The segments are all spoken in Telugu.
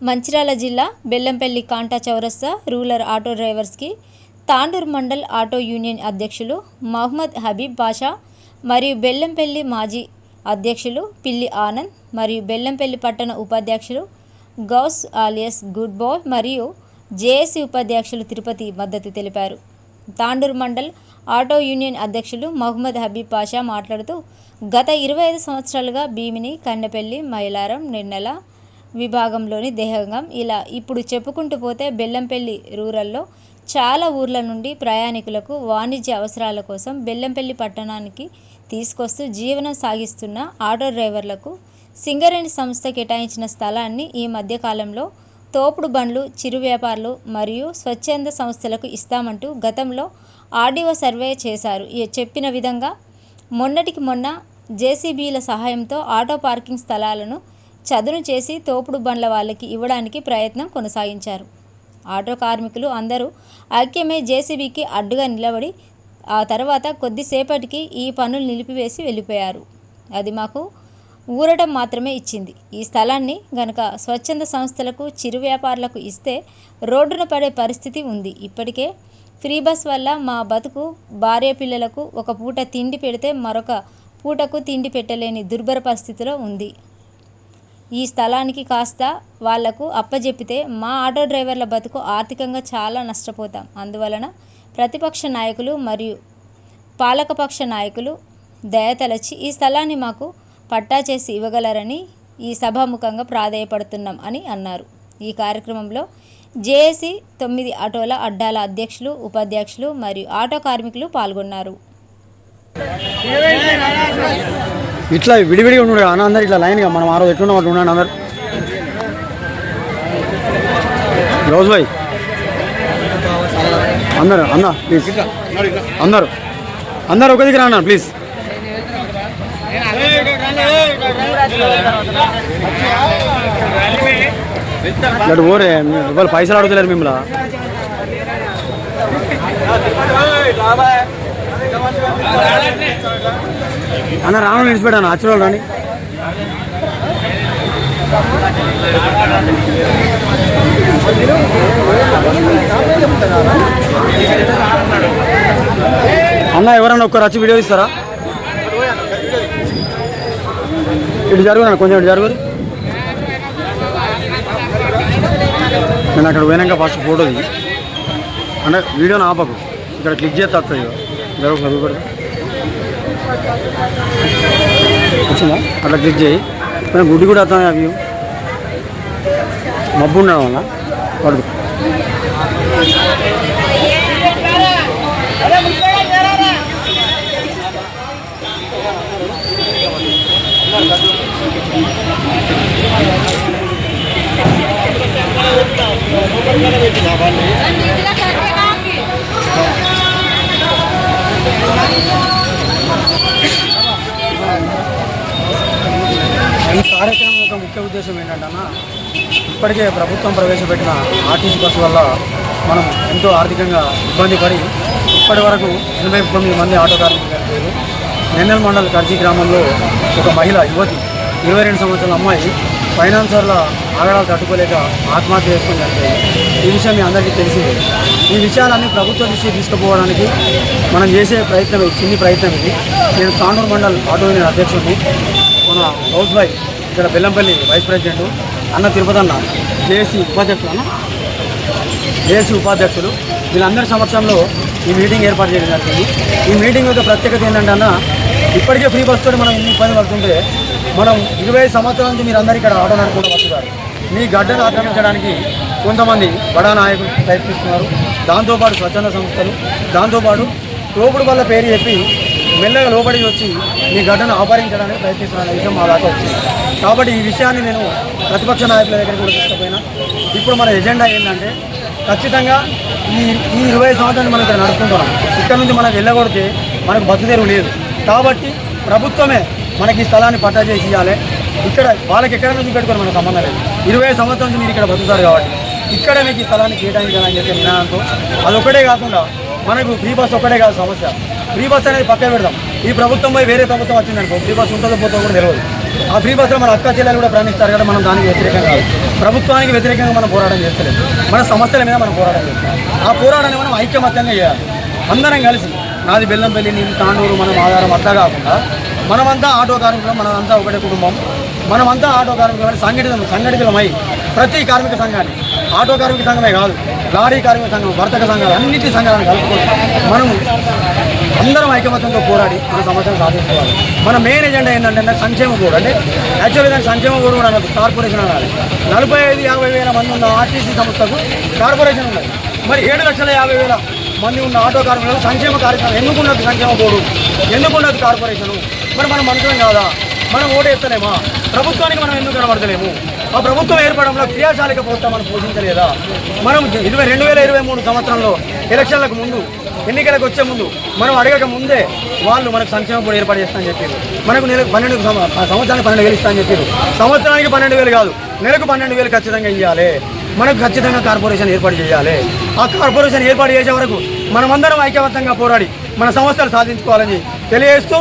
మంచిర్యాల జిల్లా బెల్లంపల్లి కాంటా చౌరస్తా రూరల్ ఆటో డ్రైవర్స్కి తాండూర్ మండల్ ఆటో యూనియన్ అధ్యక్షులు మహమ్మద్ హబీబ్ బాషా మరియు బెల్లంపల్లి మాజీ అధ్యక్షులు పిల్లి ఆనంద్ మరియు బెల్లంపల్లి పట్టణ ఉపాధ్యక్షులు గౌస్ ఆలియస్ గుడ్ బాయ్ మరియు జేఏసీ ఉపాధ్యక్షులు తిరుపతి మద్దతు తెలిపారు. తాండూర్ మండల్ ఆటో యూనియన్ అధ్యక్షులు మహమ్మద్ హబీబ్ పాషా మాట్లాడుతూ గత ఇరవై ఐదు సంవత్సరాలుగా భీమిని కన్నెపల్లి మైలారం నిన్నెల విభాగంలోని దేహంగం. ఇలా ఇప్పుడు చెప్పుకుంటూ పోతే బెల్లంపల్లి రూరల్లో చాలా ఊర్ల నుండి ప్రయాణికులకు వాణిజ్య అవసరాల కోసం బెల్లంపల్లి పట్టణానికి తీసుకొస్తూ జీవనం సాగిస్తున్న ఆటో డ్రైవర్లకు సింగరేణి సంస్థ కేటాయించిన స్థలాన్ని ఈ మధ్యకాలంలో తోపుడు బండ్లు చిరు వ్యాపారులు మరియు స్వచ్ఛంద సంస్థలకు ఇస్తామంటూ గతంలో ఆర్డీఓ సర్వే చేశారు. చెప్పిన విధంగా మొన్నటికి మొన్న జేసీబీల సహాయంతో ఆటో పార్కింగ్ స్థలాలను చదును చేసి తోపుడు బండ్ల వాళ్ళకి ఇవ్వడానికి ప్రయత్నం కొనసాగించారు. ఆటో కార్మికులు అందరూ ఐక్యమై జేసీబీకి అడ్డుగా నిలబడి ఆ తర్వాత కొద్దిసేపటికి ఈ పనులు నిలిపివేసి వెళ్ళిపోయారు. అది మాకు ఊరటం మాత్రమే ఇచ్చింది. ఈ స్థలాన్ని గనక స్వచ్ఛంద సంస్థలకు చిరు వ్యాపారులకు ఇస్తే రోడ్డున పడే పరిస్థితి ఉంది. ఇప్పటికే ఫ్రీ బస్ వల్ల మా బతుకు భార్య పిల్లలకు ఒక పూట తిండి పెడితే మరొక పూటకు తిండి పెట్టలేని దుర్భర పరిస్థితిలో ఉంది. ఈ స్థలానికి కాస్త వాళ్ళకు అప్పజెపితే మా ఆటో డ్రైవర్ల బతుకు ఆర్థికంగా చాలా నష్టపోతాం. అందువలన ప్రతిపక్ష నాయకులు మరియు పాలకపక్ష నాయకులు దయతలచి ఈ స్థలాన్ని మాకు పట్టా చేసి ఇవ్వగలరని ఈ సభాముఖంగా ప్రాధేయపడుతున్నాం అని అన్నారు. ఈ కార్యక్రమంలో జేఏసీ తొమ్మిది ఆటోల అడ్డాల అధ్యక్షులు ఉపాధ్యక్షులు మరియు ఆటో కార్మికులు పాల్గొన్నారు. ఇట్లా విడివిడిగా ఉండు అన్న అందరు ఇట్లా లైన్గా మనం ఆ రోజు ఎట్లున్నాం అట్లా ఉండండి అందరు. రోజు భాయ్ అందరు అన్న ప్లీజ్ అందరు. అందరు ఒక దగ్గర అన్న ప్లీజ్ ఇట్లా ఊరే ఇవాళ పైసలు అడుగుతలేరు మిమ్మల్ని. అన్న రాను నిలిచిపెట్టాను ఆచరణ రాని. అన్న ఎవరన్నా ఒక్కరు వచ్చి వీడియో ఇస్తారా ఇటు జరుగునా కొంచెం ఇటు జరుగు. నేను అక్కడ పోయినాక ఫస్ట్ ఫోటో దిగి. అంటే వీడియోని ఆపకు. ఇక్కడ క్లిక్ చేస్తే వస్తుంది జరుగు చదువు కూడా వచ్చిందా? అట్లా క్లిక్ చేయి. కొంచెం గుడి కూడా వస్తాయి అవి మబ్బు ఉండడం వల్ల. పడుకు. ఈ కార్యక్రమం యొక్క ముఖ్య ఉద్దేశం ఏంటంటే ఇప్పటికే ప్రభుత్వం ప్రవేశపెట్టిన ఆర్టీసీ బస్సు వల్ల మనం ఎంతో ఆర్థికంగా ఇబ్బంది పడి ఇప్పటి వరకు ఎనభై తొమ్మిది మంది ఆటో కార్మికులు చనిపోయారు. నెన్నెల్ మండల్ కర్జీ గ్రామంలో ఒక మహిళ యువతి ఇరవై రెండు సంవత్సరాల అమ్మాయి ఫైనాన్సర్ల ఆగడాలు తట్టుకోలేక ఆత్మహత్య చేసుకుని చనిపోయింది. ఈ విషయం మీ అందరికీ తెలిసిందే. ఈ విషయాలన్నీ ప్రభుత్వ దృష్టికి తీసుకుపోవడానికి మనం చేసే ప్రయత్నం చిన్ని ప్రయత్నం ఇది. నేను తాండూరు మండల్ ఆటో యూనియన్ అధ్యక్షుడిని. మన హౌస్ బాయ్ ఇక్కడ బెల్లంపల్లి వైస్ ప్రెసిడెంట్ అన్న తిరుపతి అన్న జేఏసీ ఉపాధ్యక్షులు అన్న. జేఏసీ ఉపాధ్యక్షులు వీళ్ళందరి సమక్షంలో ఈ మీటింగ్ ఏర్పాటు చేయడం జరిగింది. ఈ మీటింగ్ యొక్క ప్రత్యేకత ఏంటంటే అన్న ఇప్పటికే ఫ్రీ బస్తో మనం ఇన్ని ఇబ్బంది పడుతుంటే మనం ఇరవై ఐదు సంవత్సరాల నుంచి మీరు అందరూ ఇక్కడ ఆటో నడుపుకుంటూ వస్తున్నారు. మీ గడ్డను ఆక్రమించడానికి కొంతమంది బడా నాయకులు ప్రయత్నిస్తున్నారు. దాంతోపాటు స్వచ్ఛంద సంస్థలు దాంతోపాటు తోపుడు వల్ల పేరు చెప్పి మెల్లగా లోబడి వచ్చి ఈ ఘటన ఆపరించడానికి ప్రయత్నిస్తున్న విషయం మా దాకా వచ్చింది. కాబట్టి ఈ విషయాన్ని నేను ప్రతిపక్ష నాయకుల దగ్గరికి కూడా తీసుకుపోయినా. ఇప్పుడు మన ఎజెండా ఏంటంటే ఖచ్చితంగా ఈ ఈ ఇరవై సంవత్సరాలు మనం ఇక్కడ నడుపుకుంటున్నాం. ఇక్కడ నుంచి మనకు వెళ్ళగొడితే మనకు బతుదేరు లేదు. కాబట్టి ప్రభుత్వమే మనకి ఈ స్థలాన్ని పట్టా చేసి ఇవ్వాలి. ఇక్కడ వాళ్ళకి ఎక్కడ నుంచి పెట్టుకొని మనకు సంబంధం లేదు. ఇరవై సంవత్సరాల నుంచి మీరు ఇక్కడ బతుకుతారు కాబట్టి ఇక్కడ మీకు ఈ స్థలాన్ని కేటాయించాలని చెప్పి నినాదంతో అదొక్కటే కాకుండా మనకు ఫ్రీ బస్ ఒక్కటే కాదు సమస్య. ఫ్రీ బస్ అనేది పక్కన పెడదాం. ఈ ప్రభుత్వం పోయి వేరే ప్రభుత్వం వచ్చిందనుకో ఫ్రీ బస్ ఉంటుందో పోతుందో కూడా తెలియదు ఆ ఫ్రీ బస్సులో మన అక్క జిల్లాలు కూడా ప్రయాణిస్తారు కదా మనం దానికి వ్యతిరేకంగా కాదు. ప్రభుత్వానికి వ్యతిరేకంగా మనం పోరాటం చేస్తలేదు. మన సమస్యల మీద మనం పోరాటం చేస్తాం ఆ పోరాటాన్ని మనం ఐక్యమత్యంగా చేయాలి. అందరం కలిసి నాది బెల్లంపల్లి నీది తాండూరు మనం ఆధారం అట్లా కాకుండా మనమంతా ఆటో కార్మికులం మనమంతా ఒకటే కుటుంబం. మనమంతా ఆటో కార్మికులం సంఘటిత సంఘటితమై ప్రతి కార్మిక సంఘాన్ని ఆటో కార్మిక సంఘమే కాదు లారీ కార్మిక సంఘం వర్తక సంఘాలు అన్నింటి సంఘాలను కలుపుకొని మనం అందరం ఐకమత్యంతో పోరాడి మన సమస్యను సాధించుకోవాలి. మన మెయిన్ ఎజెండా ఏంటంటే సంక్షేమ బోర్డు. అంటే యాక్చువల్లీ సంక్షేమ బోర్డు కూడా కార్పొరేషన్ అనాలి. నలభై ఐదు యాభై వేల మంది ఉన్న ఆర్టీసీ సంస్థకు కార్పొరేషన్ ఉన్నది. మరి ఏడు లక్షల యాభై వేల మంది ఉన్న ఆటో కార్మికులకు సంక్షేమ కార్యక్రమం ఎందుకున్నది సంక్షేమ బోర్డు? ఎందుకున్నది కార్పొరేషను? మరి మనం మనుషులం కాదా? మనం ఓటేస్తలేమా ప్రభుత్వానికి మనం ఎందుకు కనబడతలేము? ఆ ప్రభుత్వం ఏర్పడంలో క్రియాశాలిక ప్రభుత్వం మనం పోషించలేదా? మనం ఇరవై రెండు వేల ఇరవై మూడు సంవత్సరంలో ఎలక్షన్లకు ముందు ఎన్నికలకు వచ్చే ముందు మనం అడగక ముందే వాళ్ళు మనకు సంక్షేమ బోర్డు ఏర్పాటు చేస్తామని చెప్పారు. మనకు నెలకు పన్నెండు ఆ సంవత్సరానికి పన్నెండు వేలు ఇస్తామని చెప్పారు. సంవత్సరానికి పన్నెండు వేలు కాదు నెలకు పన్నెండు వేలు ఖచ్చితంగా ఇవ్వాలి మనకు ఖచ్చితంగా కార్పొరేషన్ ఏర్పాటు చేయాలి. ఆ కార్పొరేషన్ ఏర్పాటు చేసే వరకు మనమందరం ఐక్యవంతంగా పోరాడి మన సమస్యలు సాధించుకోవాలని తెలియజేస్తూ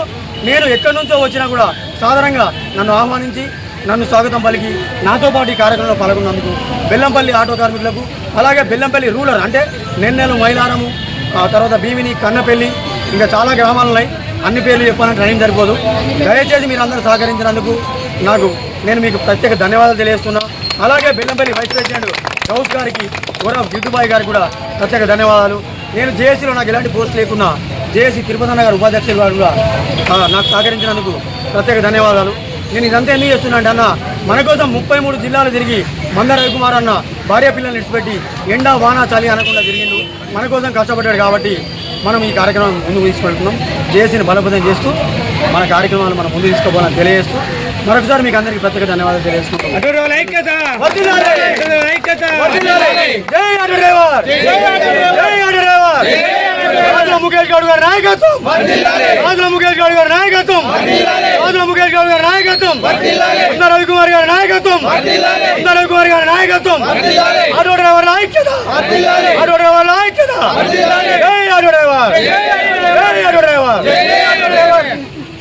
నేను ఎక్కడి నుంచో వచ్చినా కూడా సాధారణంగా నన్ను ఆహ్వానించి నన్ను స్వాగతం పలికి నాతో పాటు ఈ కార్యక్రమంలో పాల్గొన్నందుకు బెల్లంపల్లి ఆటో కార్మికులకు అలాగే బెల్లంపల్లి రూరల్ అంటే నెన్నెలు మైలారము ఆ తర్వాత భీమిని కన్నపల్లి ఇంకా చాలా గ్రామాలు ఉన్నాయి. అన్ని పేర్లు చెప్పాలంటే టైం సరిపోదు. దయచేసి మీరు అందరూ సహకరించినందుకు నాకు నేను మీకు ప్రత్యేక ధన్యవాదాలు తెలియజేస్తున్నా. అలాగే బెల్లంపల్లి వైస్ ప్రెసిడెంట్ గౌస్ గారికి గౌరవ్ జిడ్డుబాయి గారికి కూడా ప్రత్యేక ధన్యవాదాలు. నేను జేఏసీలో నాకు ఎలాంటి పోస్ట్ లేకున్నా జేఏసీ తిరుపతి గారు ఉపాధ్యక్షులు గారు కూడా నాకు సహకరించినందుకు ప్రత్యేక ధన్యవాదాలు. నేను ఇదంతా ఎందుకు చేస్తున్నా అంటే అన్న మన కోసం ముప్పై మూడు జిల్లాలు తిరిగి మంద రవికుమార్ అన్న భార్య పిల్లల్ని విడిచిపెట్టి ఎండా వానా చలి అనకుండా తిరిగిండు. మన కోసం కష్టపడ్డాడు కాబట్టి మనం ఈ కార్యక్రమం ముందుకు తీసుకెళ్తున్నాం. జేఏసీని బలోపేతం చేస్తూ మన కార్యక్రమాలు మనం ముందు తీసుకోవాలని తెలియజేస్తూ మరొకసారి మీకు అందరికీ ప్రత్యేక ధన్యవాదాలు తెలియజేస్తున్నాం. ముఖేష్ గౌడ్ గారి నాయకత్వం. రాజుల ముఖేష్ గౌడ్ గారి నాయకత్వం. రాజుల ముఖేష్ నాయకత్వం. ఉంద రవికుమార్ గారి నాయకత్వం. ఉంద రవికుమార్ గారి నాయకత్వం. ఆటో డ్రైవర్ ఐక్యత. ఆటో డ్రైవర్ ఐక్యత. Auto driver auto driver